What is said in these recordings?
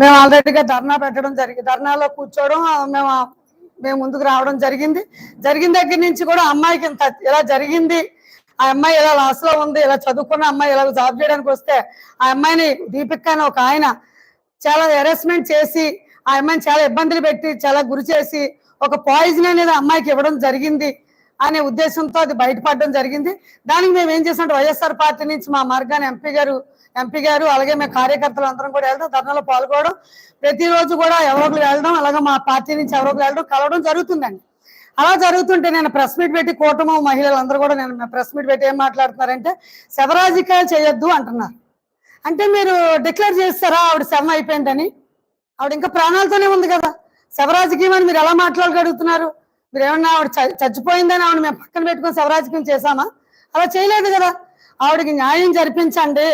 మేము ఆల్రెడీగా ధర్నా పెట్టడం జరిగింది ధర్నాలో కూర్చోవడం మేము మేము ముందుకు రావడం జరిగింది. జరిగిన దగ్గర నుంచి కూడా అమ్మాయికి ఇంత ఇలా జరిగింది? ఆ అమ్మాయి ఇలా లాస్లో ఉంది? ఇలా చదువుకున్న అమ్మాయి ఇలా జాబ్ చేయడానికి వస్తే ఆ అమ్మాయిని దీపిక్ అని ఒక ఆయన చాలా హెరాస్మెంట్ చేసి ఆ అమ్మాయిని చాలా ఇబ్బందులు పెట్టి చాలా గురి చేసి ఒక పాయిజన్ అనేది అమ్మాయికి ఇవ్వడం జరిగింది అనే ఉద్దేశంతో అది బయటపడడం జరిగింది. దానికి మేము ఏం చేసినట్టు వైఎస్ఆర్ పార్టీ నుంచి మా మార్గాన్ని ఎంపీ గారు ఎంపీ గారు అలాగే మేము కార్యకర్తలు అందరం కూడా వెళ్తాం. ధర్నాలో పాల్గొనడం. ప్రతిరోజు కూడా ఎవరో వెళ్ళడం అలాగే మా పార్టీ నుంచి ఎవరో వెళ్ళడం కలవడం జరుగుతుందండి. అలా జరుగుతుంటే నేను ప్రెస్ మీట్ పెట్టి కూటమి మహిళలందరూ కూడా నేను ప్రెస్ మీట్ పెట్టి ఏం మాట్లాడుతున్నారంటే శవరాజకీయాలు చేయొద్దు అంటున్నారు. అంటే మీరు డిక్లేర్ చేస్తారా? ఆవిడ శవం అయిపోయిందని. ఆవిడ ఇంకా ప్రాణాలతోనే ఉంది కదా. శవరాజకీయం అని మీరు ఎలా మాట్లాడగలుగుతున్నారు? మీరు ఏమన్నా ఆవిడ చచ్చిపోయిందని ఆవిడ మేము పక్కన పెట్టుకొని శవరాజకీయం చేశామా? అలా చేయలేదు కదా. ఆవిడకి న్యాయం జరిపించండి.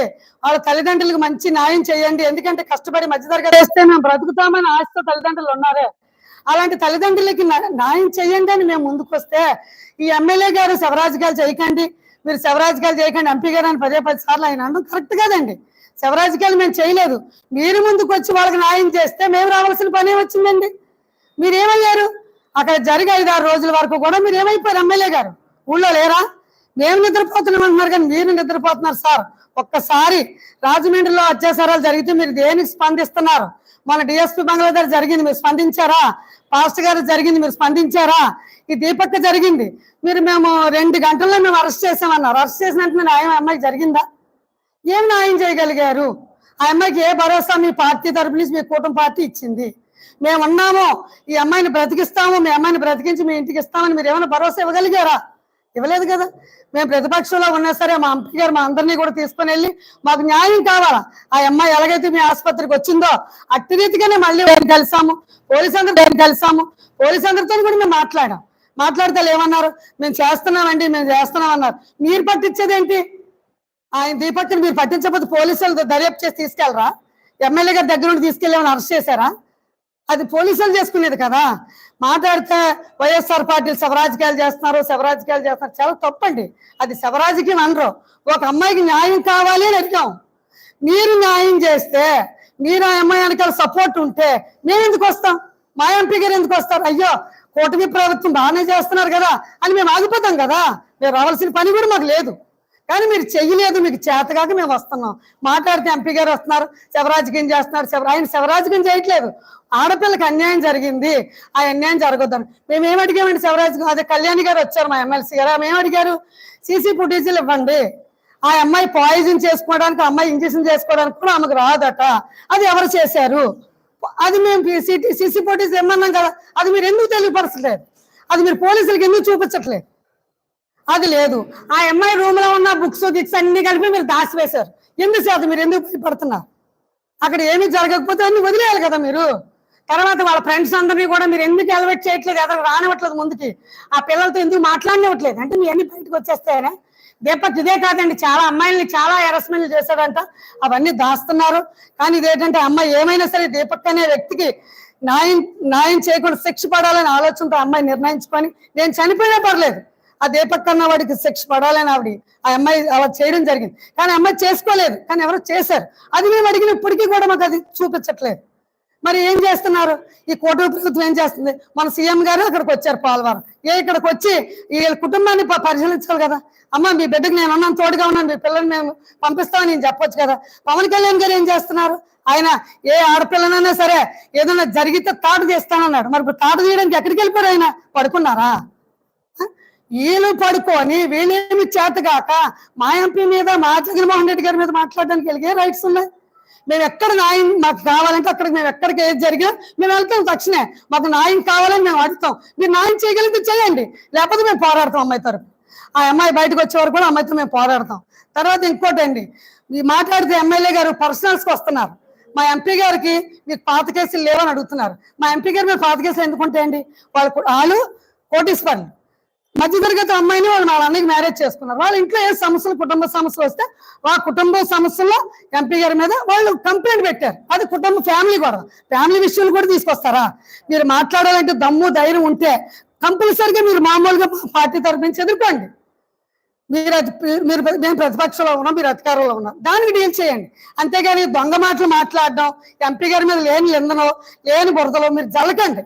వాళ్ళ తల్లిదండ్రులకు మంచి న్యాయం చేయండి. ఎందుకంటే కష్టపడి మధ్యతరగతి వేస్తే మేము బ్రతుకుతామని ఆశతో తల్లిదండ్రులు ఉన్నారే. అలాంటి తల్లిదండ్రులకి న్యాయం చేయండి అని మేము ముందుకొస్తే ఈ ఎమ్మెల్యే గారు శవరాజకాలు చేయకండి. మీరు శవరాజకాలు చేయకండి. ఎంపీ గారు అని పదే పది సార్లు ఆయన అనడం కరెక్ట్ కాదండి. శవరాజకాలు మేము చేయలేదు. మీరు ముందుకు వచ్చి వాళ్ళకి న్యాయం చేస్తే మేము రావాల్సిన పనే వచ్చిందండి. మీరేమయ్యారు? అక్కడ జరిగే ఐదు ఆరు రోజుల వరకు కూడా మీరు ఏమైపోయారు ఎమ్మెల్యే గారు? ఊళ్ళో లేరా? మేము నిద్రపోతున్నాం అంటున్నారు కానీ మీరు నిద్రపోతున్నారు సార్. ఒక్కసారి రాజమండ్రిలో అత్యాచారాలు జరిగితే మీరు దేనికి స్పందిస్తున్నారు? మన డిఎస్పీ బంగ్లా దగ్గర జరిగింది మీరు స్పందించారా? పాస్టర్ గారు జరిగింది మీరు స్పందించారా? ఈ దీపక్ జరిగింది. మీరు మేము రెండు గంటల్లో మేము అరెస్ట్ చేసామన్నారు. అరెస్ట్ చేసిన వెంటనే న్యాయం అమ్మాయి జరిగిందా? ఏం న్యాయం చేయగలిగారు? ఆ అమ్మాయికి ఏ భరోసా మీ పార్టీ తరపు నుంచి మీ కూటమి పార్టీ ఇచ్చింది? మేము ఉన్నాము ఈ అమ్మాయిని బ్రతికిస్తాము మీ అమ్మాయిని బ్రతికించి మీ ఇంటికి ఇస్తామని మీరు ఏమైనా భరోసా ఇవ్వగలిగారా? ఇవ్వలేదు కదా. మేము ప్రతిపక్షంలో ఉన్నా సరే మా ఎంపీ గారు మా అందరినీ కూడా తీసుకుని వెళ్ళి మాకు న్యాయం కావాలా? ఆ అమ్మాయి ఎలాగైతే మీ ఆసుపత్రికి వచ్చిందో అట్టి రీతిగానే మళ్ళీ వారిని కలిసాము. పోలీసు అందరితో కలిసాము. పోలీసు అందరితో కూడా మేము మాట్లాడాం. మాట్లాడితే ఏమన్నారు? మేము చేస్తున్నామండి మేము చేస్తున్నాం అన్నారు మీరు పట్టించేది ఏంటి ఆయన దీపక్ని మీరు పట్టించకపోతే పోలీసులు దర్యాప్తు చేసి తీసుకెళ్ళరా? ఎమ్మెల్యే గారి దగ్గర నుండి తీసుకెళ్ళామని అరెస్ట్ చేశారా? అది పోలీసులు చేసుకునేది కదా. మాట్లాడితే వైఎస్ఆర్ పార్టీలు శవరాజకీయాలు చేస్తున్నారు శవరాజకీయాలు చేస్తున్నారు. చాలా తప్పండి. అది శవరాజకీయం అనరు. ఒక అమ్మాయికి న్యాయం కావాలి అని అడిగాం. మీరు న్యాయం చేస్తే మీరు ఆ అమ్మాయి వెనకాల సపోర్ట్ ఉంటే మేము ఎందుకు వస్తాం? మా ఎంపీ గారు ఎందుకు వస్తారు? అయ్యో కూటమి ప్రభుత్వం బాగానే చేస్తున్నారు కదా అని మేము ఆగిపోతాం కదా. మేము రావాల్సిన పని కూడా మాకు లేదు. కానీ మీరు చెయ్యలేదు మీకు చేతగాక మేము వస్తున్నాం. మాట్లాడితే ఎంపీ గారు వస్తున్నారు శివరాజకీయం చేస్తున్నారు శివ ఆయన శివరాజకీయం చేయట్లేదు. ఆడపిల్లకి అన్యాయం జరిగింది ఆ అన్యాయం జరగొద్దని. మేము ఏమి అడిగామండి శివరాజకీయం? అదే కళ్యాణి గారు వచ్చారు మా ఎమ్మెల్సీ గారు. ఆమె ఏమడిగారు అడిగారు? సీసీ ఫుటేజీలు ఇవ్వండి. ఆ అమ్మాయి పాయిజన్ చేసుకోవడానికి ఆ అమ్మాయి ఇంజక్షన్ చేసుకోవడానికి కూడా ఆమెకు రాదట. అది ఎవరు చేశారు? అది మేము సిటీ సీసీ ఫుటేజ్ ఇమ్మన్నాం కదా. అది మీరు ఎందుకు తెలియపరచలేదు? అది మీరు పోలీసులకు ఎందుకు చూపించట్లేదు? అది లేదు. ఆ అమ్మాయి రూమ్లో ఉన్న బుక్స్ గిక్స్ అన్ని కలిపి మీరు దాచివేశారు. ఎందుకు శాతం మీరు ఎందుకు భయపడుతున్నారు? అక్కడ ఏమీ జరగకపోతే అన్ని వదిలేయాలి కదా మీరు. తర్వాత వాళ్ళ ఫ్రెండ్స్ అందరినీ కూడా మీరు ఎందుకు ఎలవేట్ చేయట్లేదు? ఎక్కడ రానివ్వట్లేదు ముందుకి. ఆ పిల్లలతో ఎందుకు మాట్లాడనివ్వట్లేదు? అంటే మీ అన్ని బయటకు వచ్చేస్తాయనే. దీపక్ ఇదే కాదండి చాలా అమ్మాయిల్ని చాలా హెరస్మెంట్లు చేశాడంట. అవన్నీ దాస్తున్నారు. కానీ ఇదేంటంటే అమ్మాయి ఏమైనా సరే దీపక్ అనే వ్యక్తికి న్యాయం న్యాయం చేయకుండా శిక్ష పడాలని ఆలోచనతో అమ్మాయి నిర్ణయించుకొని నేను చనిపోయినా పర్లేదు. ఆ దీపక్ అన్న వాడికి శిక్ష పడాలని ఆవిడ ఆ అమ్మాయి అలా చేయడం జరిగింది. కానీ అమ్మాయి చేసుకోలేదు. కానీ ఎవరో చేశారు. అది మేము అడిగిన ఇప్పటికీ కూడా మాకు అది చూపించట్లేదు. మరి ఏం చేస్తున్నారు? ఈ కూటమి ప్రభుత్వం ఏం చేస్తుంది? మన సీఎం గారు అక్కడికి వచ్చారు పాల్వారం. ఏ ఇక్కడికి వచ్చి ఈ కుటుంబాన్ని పరిశీలించాలి కదా? అమ్మ మీ బిడ్డకి నేను ఉన్నాను తోడుగా ఉన్నాను. మీ పిల్లల్ని మేము పంపిస్తామని నేను చెప్పొచ్చు కదా? పవన్ కళ్యాణ్ గారు ఏం చేస్తున్నారు? ఆయన ఏ ఆడపిల్లనైనా సరే ఏదైనా జరిగితే తాటు చేస్తానన్నాడు మరి తాట తీయడానికి ఎక్కడికి వెళ్ళిపోయారు ఆయన? పడుకున్నారా? వీళ్ళు పడుకొని వీళ్ళేమి చేతగాక మా ఎంపీ మీద మా జగన్మోహన్ రెడ్డి గారి మీద మాట్లాడడానికి వెళ్ళే రైట్స్ ఉన్నాయి? మేము ఎక్కడ న్యాయం మాకు కావాలంటే అక్కడికి మేము ఎక్కడికి ఏది జరిగినా మేము వెళ్తాం తక్షణే మాకు న్యాయం కావాలని మేము అడుగుతాం. మీరు న్యాయం చేయగలిగితే చేయండి. లేకపోతే మేము పోరాడతాం అమ్మాయి తరపు ఆ అమ్మాయి బయటకు వచ్చే వరకు కూడా అమ్మాయితో మేము పోరాడతాం. తర్వాత ఇంకోటి అండి ఈ మాట్లాడితే ఎమ్మెల్యే గారు పర్సనల్స్కి వస్తున్నారు. మా ఎంపీ గారికి మీకు పాత కేసులు లేవని అడుగుతున్నారు. మా ఎంపీ గారు మేము పాత కేసులు ఎందుకు అండి వాళ్ళు వాళ్ళు కోటీశ్వరులు. మధ్యతరగతి అమ్మాయిని వాళ్ళు వాళ్ళ అన్నయ్యకి మ్యారేజ్ చేసుకున్నారు. వాళ్ళ ఇంట్లో ఏ సమస్యలు కుటుంబ సమస్యలు వస్తే ఆ కుటుంబ సమస్యల్లో ఎంపీ గారి మీద వాళ్ళు కంప్లైంట్ పెట్టారు. అది కుటుంబ ఫ్యామిలీ కూడా ఫ్యామిలీ విషయాలు కూడా తీసుకొస్తారా? మీరు మాట్లాడాలంటే దమ్ము ధైర్యం ఉంటే కంపల్సరిగా మీరు మామూలుగా పార్టీ తరఫు నుంచి ఎదుర్కోండి. మీరు అది మీరు మేము ప్రతిపక్షంలో ఉన్నాం మీరు అధికారంలో ఉన్నాం. దానికి డీల్ చేయండి. అంతేగాని దొంగ మాటలు మాట్లాడడం ఎంపీ గారి మీద లేని నిందనో లేని బురదలో మీరు జల్లకండి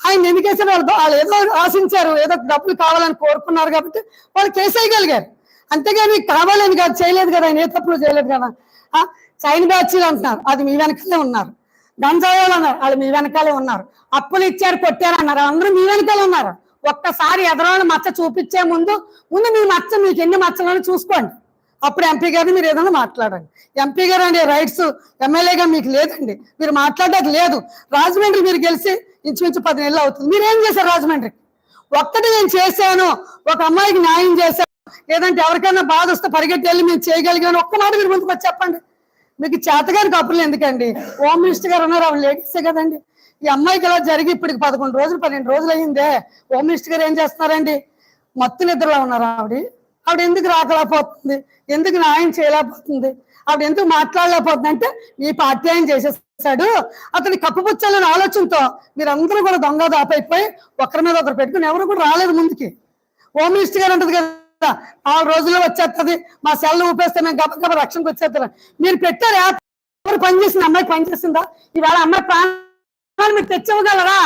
ఆయన ఎందుకేసారు వాళ్ళు వాళ్ళు ఏదో ఆశించారు ఏదో డబ్బులు కావాలని కోరుకున్నారు కాబట్టి వాళ్ళు కేసు వేయగలిగారు అంతేగాని కావాలని కాదు చేయలేదు కదా ఆయన ఏ తప్పులు చేయలేదు కదా. ఆ, చైన్ బ్యాచ్లు అంటున్నారు అది మీ వెనకాలే ఉన్నారు. గంజాయాలు అన్నారు వాళ్ళు మీ వెనకాలే ఉన్నారు. అప్పులు ఇచ్చారు కొట్టారు అన్నారు అందరూ మీ వెనకాలే ఉన్నారు. ఒక్కసారి ఎదరోళ్ళు మచ్చ చూపించే ముందు ముందు మీ మచ్చ మీకు ఎన్ని మచ్చలను చూసుకోండి. అప్పుడు ఎంపీ గారిని మీరు ఏదైనా మాట్లాడండి. ఎంపీ గారు అనే రైట్స్ ఎమ్మెల్యేగా మీకు లేదండి. మీరు మాట్లాడేది లేదు. రాజమండ్రి మీరు గెలిచి ఇంచుమించు పది నెలలు అవుతుంది. మీరు ఏం చేశారు రాజమండ్రి? ఒక్కటి నేను చేశాను. ఒక అమ్మాయికి న్యాయం చేశాను. లేదంటే ఎవరికైనా బాధ వస్తే పరిగెట్టి వెళ్ళి మేము చేయగలిగాను ఒక్క మాట మీరు ముందుకు వచ్చి చెప్పండి. మీకు చేతగారికి కప్పులు ఎందుకండి? హోమ్ మినిస్టర్ గారు ఉన్నారు ఆవిడ లేడీసే కదండి. ఈ అమ్మాయికి ఇలా జరిగి ఇప్పటికి పదకొండు రోజులు పన్నెండు రోజులు అయిందే హోమ్ మినిస్టర్ గారు ఏం చేస్తున్నారండి? మత్తు నిద్రలో ఉన్నారు ఆవిడ. ఆవిడ ఎందుకు రాకలేకపోతుంది? ఎందుకు న్యాయం చేయలేకపోతుంది? ఆవిడ ఎందుకు మాట్లాడలేకపోతుందంటే ఈ పార్టీ ఆయన చేసేసాడు అతని కప్పుపుచ్చాలనే ఆలోచనతో మీరందరూ కూడా దొంగ దాపైపోయి ఒకరి మీద ఒకరు పెట్టుకుని ఎవరు కూడా రాలేదు ముందుకి. హోమ్ మినిస్టర్ గారు అంటది కదా ఆ రోజుల్లో వచ్చేస్తుంది మా సెల్ ఊపేస్తే మేము గబ గబ రక్షణకు వచ్చేస్తారు మీరు పెట్టారు ఎవరు పనిచేసింది అమ్మాయి పనిచేసిందా ఇవాళ అమ్మాయి ప్రాణాలు మీరు తెచ్చవగలరా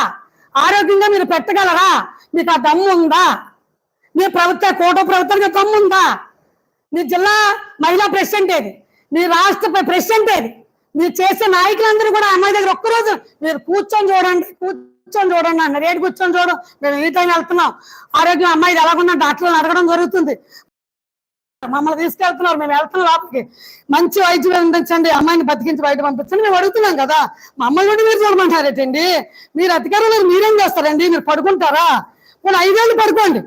ఆరోగ్యంగా మీరు పెట్టగలరా? మీకు ఆ దమ్ము ఉందా? మీ ప్రభుత్వ కోట ప్రభుత్వానికి దమ్ము ఉందా? మీ జిల్లా మహిళా ప్రెసిడెంట్ ఏది? మీ రాష్ట్ర ప్ర- ప్రెసిడెంట్ అది మీరు చేసే నాయకులందరూ కూడా అమ్మాయి దగ్గర ఒక్కరోజు మీరు కూర్చొని చూడండి కూర్చొని చూడండి అన్నారు. ఏడు కూర్చొని చూడం మేము ఈ టైం వెళ్తున్నాం. ఆరోగ్యం అమ్మాయి ఎలాగున్నా డాక్టర్లను అడగడం జరుగుతుంది. మమ్మల్ని తీసుకెళ్తున్నారు మేము వెళ్తున్నాం లోపలికి. మంచి వైద్యం అందించండి అమ్మాయిని బతికించి బయట పంపించండి. మేము అడుగుతున్నాం కదా. మమ్మల్ని కూడా మీరు చూడమంటారేటండి? మీరు అధికారులు మీరేం చేస్తారండి? మీరు పడుకుంటారా? పోనీ ఐదేళ్ళు పడుకోండి.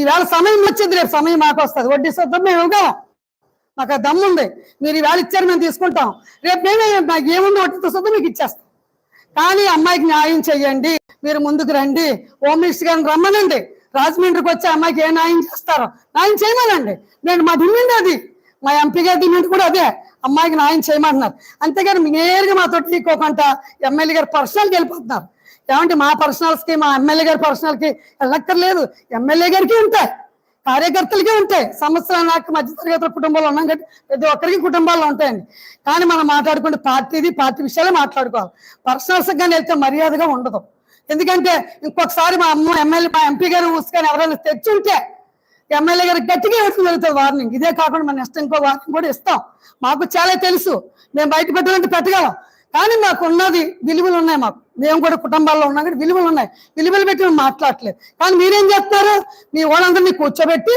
ఈవేళ సమయం వచ్చింది రేపు సమయం మాకు వస్తుంది. వడ్డీ సొద్దం మేము ఇవ్వగలం. మాకు దమ్ముంది దమ్ము ఉంది. మీరు ఈవేళ ఇచ్చారు మేము తీసుకుంటాం. రేపు మేమే మాకు ఏముంది వడ్డీతో సొద్దం మీకు ఇచ్చేస్తాం. కానీ అమ్మాయికి న్యాయం చేయండి మీరు ముందుకు రండి. హోమ్ మినిస్టర్ గారిని రమ్మనండి. రాజమండ్రికి వచ్చి అమ్మాయికి ఏ న్యాయం చేస్తారో న్యాయం చేయమనండి. నేను మా డిమాండ్ అది. మా ఎంపీ గారి డిమాండ్ కూడా అదే. అమ్మాయికి న్యాయం చేయమంటున్నారు. అంతేగాని నేరుగా మా మాతో తీకోకుండా ఎమ్మెల్యే గారు పర్సనల్కి వెళ్ళిపోతున్నారు. ఏమంటే మా పర్సనల్స్కి మా ఎమ్మెల్యే గారి పర్సనల్కి వెళ్ళక్కర్లేదు. ఎమ్మెల్యే గారికి ఉంటాయి. కార్యకర్తలకే ఉంటాయి. సంవత్సరం నాకు మధ్యతరగతుల కుటుంబాలు ఉన్నాం కాబట్టి ప్రతి ఒక్కరికి కుటుంబాలు ఉంటాయండి. కానీ మనం మాట్లాడుకుంటే పార్టీది పార్టీ విషయాలే మాట్లాడుకోవాలి. పర్సనల్స్ కానీ వెళ్తే మర్యాదగా ఉండదు. ఎందుకంటే ఇంకొకసారి మా అమ్మ ఎమ్మెల్యే మా ఎంపీ గారు ఊసుకొని ఎవరైనా తెచ్చుంటే ఎమ్మెల్యే గారు గట్టిగా ఇవ్వడం జరుగుతుంది వార్నింగ్. ఇదే కాకుండా మన నెక్స్ట్ ఇంకో వార్నింగ్ కూడా ఇస్తాం. మాకు చాలా తెలుసు. మేము బయట పెట్టాలంటే పెట్టగలం. కానీ మాకు ఉన్నది విలువలు ఉన్నాయి మాకు. మేము కూడా కుటుంబాల్లో ఉన్నాం కానీ విలువలు ఉన్నాయి. విలువలు పెట్టి మేము మాట్లాడలేదు కానీ మీరేం చేస్తున్నారు మీ వాళ్ళందరినీ కూర్చోబెట్టి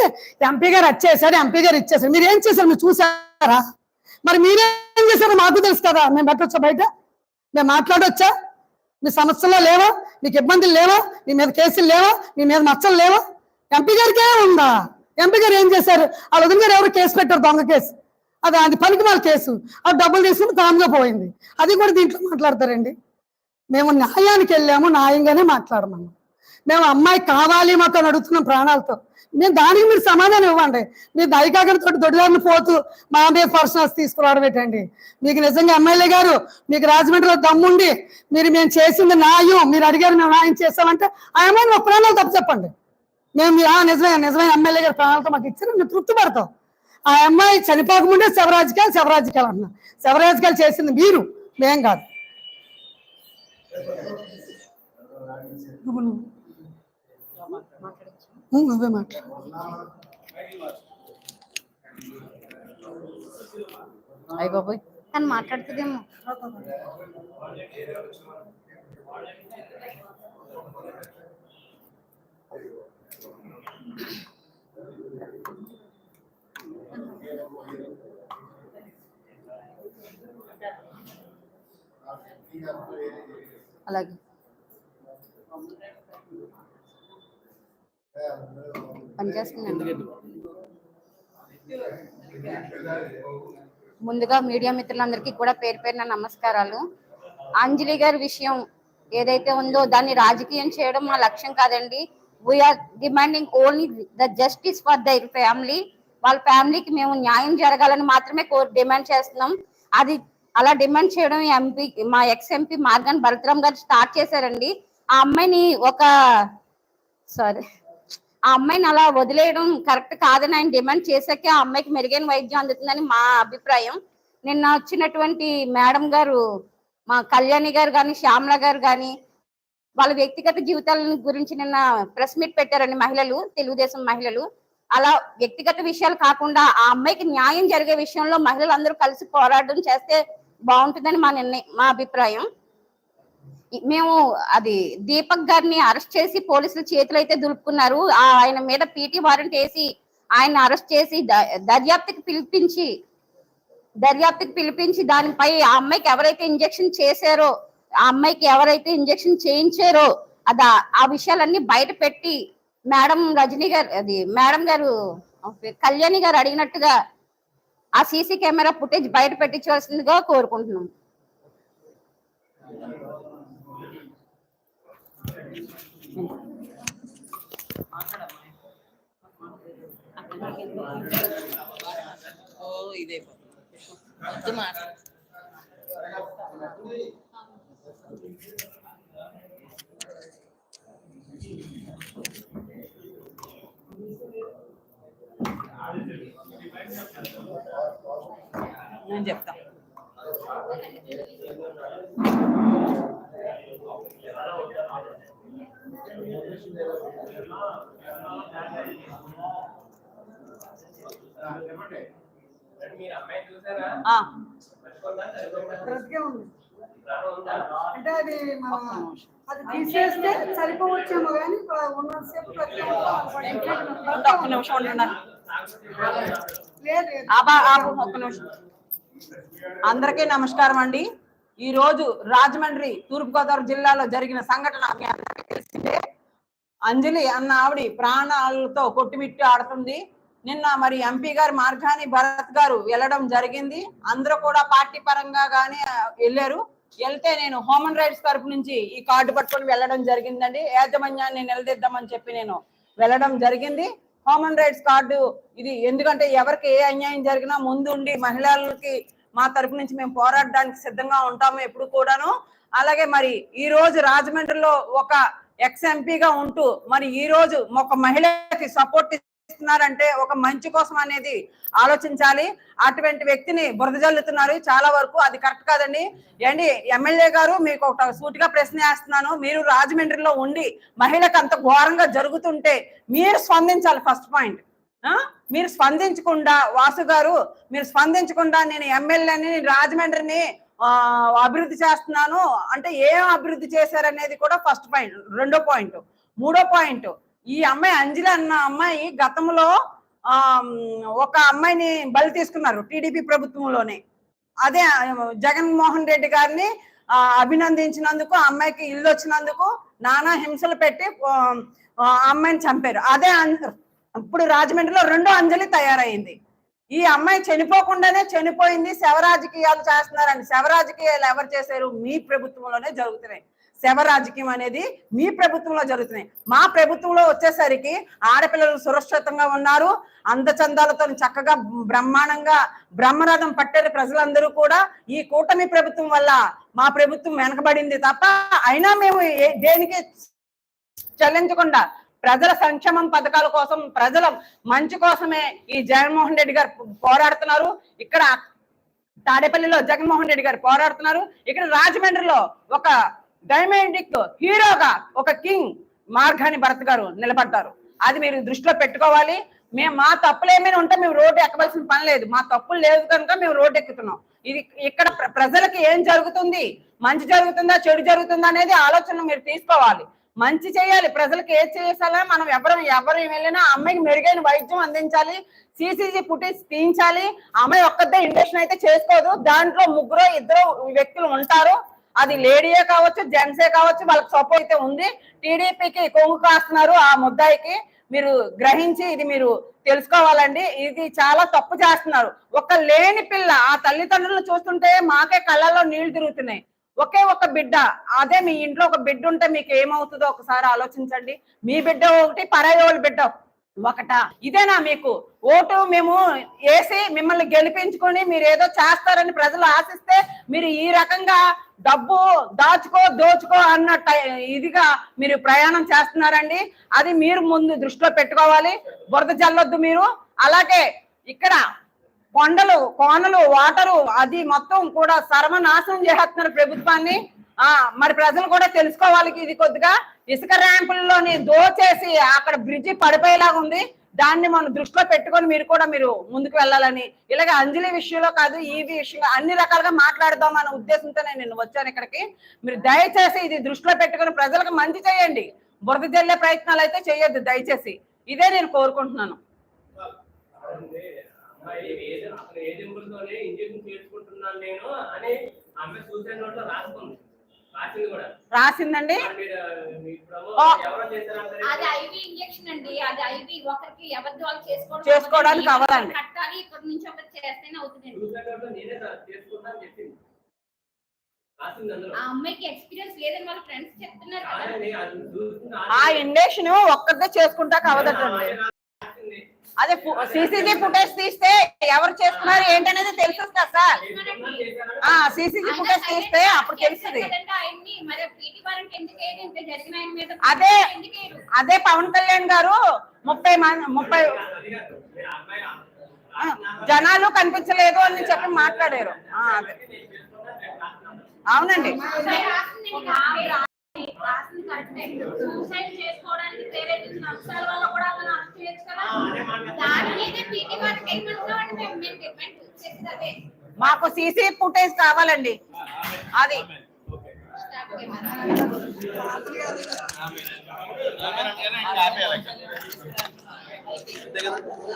ఎంపీ గారు వచ్చేసారు ఎంపీ గారు ఇచ్చేసారు. మీరు ఏం చేశారు? మీరు చూసారా? మరి మీరేం చేశారో మాకు తెలుసు కదా. మేము పెట్టొచ్చా బయట? మేము మాట్లాడొచ్చా? మీ సమస్యలో లేవా? మీకు ఇబ్బందులు లేవా? మీ మీద కేసులు లేవా? మీ మీద మచ్చలు లేవా? ఎంపీ గారికే ఉందా? ఎంపీ గారు ఏం చేశారు? వాళ్ళ వదిన గారు ఎవరు కేసు పెట్టారు? దొంగ కేసు. అది అది పనికి వాళ్ళ కేసు. అది డబ్బులు తీసుకుని కామ్గా పోయింది. అది కూడా దీంట్లో మాట్లాడతారండి. మేము న్యాయానికి వెళ్ళాము న్యాయంగానే మాట్లాడమన్నాం. మేము అమ్మాయి కావాలి మాకు అని అడుగుతున్నాం ప్రాణాలతో. మేము దానికి మీరు సమాధానం ఇవ్వండి. మీరు దయకాకరితో దొడిదారిని పోతూ మా మీద పర్సనల్స్ తీసుకురావడం ఏంటండి? మీకు నిజంగా ఎమ్మెల్యే గారు మీకు రాజమండ్రిలో దమ్ముండి మీరు మేము చేసింది న్యాయం మీరు అడిగారు మేము న్యాయం చేస్తామంటే ఆ అమ్మాయి మా ప్రాణాలు తప్పు చెప్పండి. మేము నిజమైన ఆ ఎమ్మెల్యే గారు ప్రాణాలతో మాకు ఇచ్చారు మేము తృప్తి పడతాం. ఆ అమ్మాయి చనిపోకముందే శవరాజకీయాలు శవరాజకీయాలు అంటున్నాం శవరాజకీయాలు చేసింది మీరు మేం కాదు. నువ్వు నువ్వు. ఉం, నువ్వే మాట్లాడు అయ్య బాబోయ్ తను మాట్లాడుతుందేమో అలాగే. పనిచేస్తుందండి ముందుగా మీడియా మిత్రులందరికీ కూడా పేరు పేరున నమస్కారాలు. అంజలి గారి విషయం ఏదైతే ఉందో దాన్ని రాజకీయం చేయడం మా లక్ష్యం కాదండి. We are demanding only the justice for their family వాళ్ళ ఫ్యామిలీకి మేము న్యాయం జరగాలని మాత్రమే డిమాండ్ చేస్తున్నాం. అది అలా డిమాండ్ చేయడం ఎంపీ మా ఎక్స్ ఎంపీ మార్గన్ భరతరామ్ గారు స్టార్ట్ చేశారండి. ఆ అమ్మాయిని ఒక సారీ ఆ అమ్మాయిని అలా వదిలేయడం కరెక్ట్ కాదని ఆయన డిమాండ్ చేశాకే ఆ అమ్మాయికి మెరుగైన వైద్యం అందుతుందని మా అభిప్రాయం. నిన్న వచ్చినటువంటి మేడం గారు మా కళ్యాణి గారు కానీ శ్యామల గారు కానీ వాళ్ళ వ్యక్తిగత జీవితాల గురించి నిన్న ప్రెస్ మీట్ పెట్టారండి మహిళలు తెలుగుదేశం మహిళలు. అలా వ్యక్తిగత విషయాలు కాకుండా ఆ అమ్మాయికి న్యాయం జరిగే విషయంలో మహిళలు అందరూ కలిసి పోరాటం చేస్తే బాగుంటుందని మా నిర్ణయం మా అభిప్రాయం. మేము అది దీపక్ గారిని అరెస్ట్ చేసి పోలీసుల చేతులు అయితే దులుపుకున్నారు. ఆయన మీద పీటీ వారెంట్ వేసి ఆయన అరెస్ట్ చేసి దర్యాప్తుకి పిలిపించి దర్యాప్తుకి పిలిపించి దానిపై ఆ అమ్మాయికి ఎవరైతే ఇంజెక్షన్ చేశారో ఆ అమ్మాయికి ఎవరైతే ఇంజెక్షన్ చేయించారో అది ఆ విషయాలన్నీ బయట పెట్టి మేడం రజనీ గారు అది మేడం గారు కళ్యాణి గారు అడిగినట్టుగా ఆ సీసీ కెమెరా ఫుటేజ్ బయట పెట్టించవలసిందిగా కోరుకుంటున్నాం. ఓ ఇదే నేను చెప్తా. అంటే అది మనం అది తీసేస్తే సరిపోవచ్చేమో కానీ ఉన్నసేపు ఒక్క నిమిషం లేదు ఒక్క నిమిషం. అందరికీ నమస్కారం అండి. ఈ రోజు రాజమండ్రి తూర్పుగోదావరి జిల్లాలో జరిగిన సంఘటన మీ అందరికీ తెలిసిందే. అంజలి అన్న ఆవిడ ప్రాణాలతో కొట్టుమిట్టి ఆడుతుంది. నిన్న మరి ఎంపీ గారు మార్గాని భరత్ గారు వెళ్ళడం జరిగింది. అందరూ కూడా పార్టీ పరంగా గానీ వెళ్ళారు. వెళ్తే నేను హ్యూమన్ రైట్స్ తరపు నుంచి ఈ కార్డు పట్టుకొని వెళ్ళడం జరిగిందండి. యాజమాన్యాన్ని నిలదీద్దామని చెప్పి నేను వెళ్ళడం జరిగింది. హ్యూమన్ రైట్స్ కార్డు ఇది ఎందుకంటే ఎవరికి ఏ అన్యాయం జరిగినా ముందుండి మహిళలకి మా తరపు నుంచి మేము పోరాడడానికి సిద్ధంగా ఉంటాము ఎప్పుడు కూడాను. అలాగే మరి ఈ రోజు రాజమండ్రిలో ఒక ఎక్స్ ఎంపీగా ఉంటూ మరి ఈ రోజు ఒక మహిళకి సపోర్ట్ ఇస్తున్నారంటే ఒక మంచి కోసం అనేది ఆలోచించాలి. అటువంటి వ్యక్తిని బురద జల్లుతున్నారు. చాలా వరకు అది కరెక్ట్ కాదండి. ఏంటి ఎమ్మెల్యే గారు మీకు ఒక సూటిగా ప్రశ్న వేస్తున్నాను. మీరు రాజమండ్రిలో ఉండి మహిళకు అంత ఘోరంగా జరుగుతుంటే మీరు స్పందించాలి ఫస్ట్ పాయింట్. మీరు స్పందించకుండా వాసు గారు మీరు స్పందించకుండా నేను ఎమ్మెల్యేని రాజమండ్రిని అభివృద్ధి చేస్తున్నాను. అంటే ఏం అభివృద్ధి చేశారనేది కూడా ఫస్ట్ పాయింట్ రెండో పాయింట్. మూడో పాయింట్ ఈ అమ్మాయి అంజలి అన్న అమ్మాయి గతంలో ఒక అమ్మాయిని బలి తీసుకున్నారు టీడీపీ ప్రభుత్వంలోనే. అదే జగన్మోహన్ రెడ్డి గారిని అభినందించినందుకు ఆ అమ్మాయికి ఇల్లు వచ్చినందుకు నానా హింసలు పెట్టి అమ్మాయిని చంపారు. అదే ఇప్పుడు రాజమండ్రిలో రెండో అంజలి తయారైంది. ఈ అమ్మాయి చనిపోకుండానే చనిపోయింది. శవరాజకీయాలు చేస్తున్నారని. శవరాజకీయాలు ఎవరు చేశారు? మీ ప్రభుత్వంలోనే జరుగుతున్నాయి. శవరాజకీయం అనేది మీ ప్రభుత్వంలో జరుగుతున్నాయి. మా ప్రభుత్వంలో వచ్చేసరికి ఆడపిల్లలు సురక్షితంగా ఉన్నారు. అందచందాలతో చక్కగా బ్రహ్మాండంగా బ్రహ్మరథం పట్టారు ప్రజలందరూ కూడా. ఈ కూటమి ప్రభుత్వం వల్ల మా ప్రభుత్వం వెనకబడింది తప్ప అయినా మేము దేనికి చెల్లించకుండా ప్రజల సంక్షేమం పథకాల కోసం ప్రజల మంచి కోసమే ఈ జగన్మోహన్ రెడ్డి గారు పోరాడుతున్నారు. ఇక్కడ తాడేపల్లిలో జగన్మోహన్ రెడ్డి గారు పోరాడుతున్నారు. ఇక్కడ రాజమండ్రిలో ఒక డైమండిక్ హీరోగా ఒక కింగ్ మార్గాని భరత్ గారు నిలబడ్డారు. అది మీరు దృష్టిలో పెట్టుకోవాలి. మేము మా తప్పులు ఏమైనా ఉంటే మేము రోడ్డు ఎక్కవలసిన పని లేదు. మా తప్పులు లేదు కనుక మేము రోడ్డు ఎక్కుతున్నాం. ఇది ఇక్కడ ప్ర- ప్రజలకి ఏం జరుగుతుంది? మంచి జరుగుతుందా? చెడు జరుగుతుందా అనేది ఆలోచన మీరు తీసుకోవాలి. మంచి చేయాలి. ప్రజలకు ఏది చేయాలా మనం ఎవరు ఎవరు వెళ్ళినా అమ్మాయికి మెరుగైన వైద్యం అందించాలి. సిసిజీ ఫుటేజ్ తీయించాలి. అమ్మాయి ఒక్కదే ఇండక్షన్ అయితే చేసుకోదు. దాంట్లో ముగ్గురు ఇద్దరు వ్యక్తులు ఉంటారు. అది లేడీయే కావచ్చు జెంట్సే కావచ్చు వాళ్ళకి సపోర్ట్ అయితే ఉంది. టీడీపీకి కొంగు కాస్తున్నారు ఆ ముద్దాయికి. మీరు గ్రహించి ఇది మీరు తెలుసుకోవాలండి. ఇది చాలా తప్పు చేస్తున్నారు. ఒక లేని పిల్ల ఆ తల్లిదండ్రులు చూస్తుంటే మాకే కళ్ళల్లో నీళ్ళు తిరుగుతున్నాయి. ఒకే ఒక బిడ్డ అదే మీ ఇంట్లో ఒక బిడ్డ ఉంటే మీకు ఏమవుతుందో ఒకసారి ఆలోచించండి. మీ బిడ్డ ఒకటి పరాయోళ్ళ బిడ్డ ఒకట. ఇదేనా మీకు? ఓటు మేము వేసి మిమ్మల్ని గెలిపించుకొని మీరు ఏదో చేస్తారని ప్రజలు ఆశిస్తే మీరు ఈ రకంగా డబ్బు దాచుకో దోచుకో అన్న టై- ఇదిగా మీరు ప్రయాణం చేస్తున్నారండి. అది మీరు ముందు దృష్టిలో పెట్టుకోవాలి. బురద జల్లొద్దు మీరు. అలాగే ఇక్కడ కొండలు కోనలు వాటరు అది మొత్తం కూడా సర్వనాశనం చేస్తున్నారు ప్రభుత్వాన్ని. ఆ మరి ప్రజలు కూడా తెలుసుకోవాలి ఇది కొద్దిగా. ఇసుక ర్యాంపుల్లోని దోచేసి అక్కడ బ్రిడ్జి పడిపోయేలాగా ఉంది. దాన్ని మనం దృష్టిలో పెట్టుకొని మీరు కూడా మీరు ముందుకు వెళ్ళాలని. ఇలాగే అంజలి విషయంలో కాదు ఈ విషయంలో అన్ని రకాలుగా మాట్లాడదాం అనే ఉద్దేశంతో నేను వచ్చాను ఇక్కడికి. మీరు దయచేసి ఇది దృష్టిలో పెట్టుకొని ప్రజలకు మంచి చేయండి. బురద జల్లే ప్రయత్నాలు అయితే చేయొద్దు దయచేసి. ఇదే నేను కోరుకుంటున్నాను. అమ్మాయి ఏది అసలు ఏ దింపులతోనే ఇంజక్షన్ చేసుకుంటున్నాను నేను అని అమ్మాయి సూసైడ్ నోట్లో రాసుకుంది. రాసింది కూడా. రాసిందండి. ఎవరో అది ఐవి ఇంజెక్షన్ అండి. అది ఐవి ఒకరికి ఎవరిది వాళ్ళు చేసుకోవడం చేసుకోవడానికి అవ్వదండి. కట్టాలి ఇక్కడి నుంచి ఒకటి చేస్తేనే అవుతుంది చేసుకుంటా ఆ అమ్మాయికి ఎక్స్పీరియన్స్ లేదని వాళ్ళ ఫ్రెండ్స్ చెప్తున్నారు ఆ చేసుకుంటాక అవదటండి. అదే సీసీటీ ఫుటేజ్ తీస్తే ఎవరు చేస్తున్నారు ఏంటనేది తెలుస్తుంది కదా సార్. ఆ సీసీటీ ఫుటేజ్ తీస్తే అప్పుడు తెలుస్తుంది. అదే? అదే పవన్ కళ్యాణ్ గారు ముప్పై ముప్పై జనాలు కనిపించలేదు అని చెప్పి మాట్లాడారు. అవునండి. సూసైడ్ చేసుకోవడానికి ప్రేరేపించిన అంశాల వల్ల కూడా అతను అరెస్ట్ చేయొచ్చు కదా దాని మీద పీటీ మాకు సీసీ ఫుటేజ్ కావాలండి అది ఆమె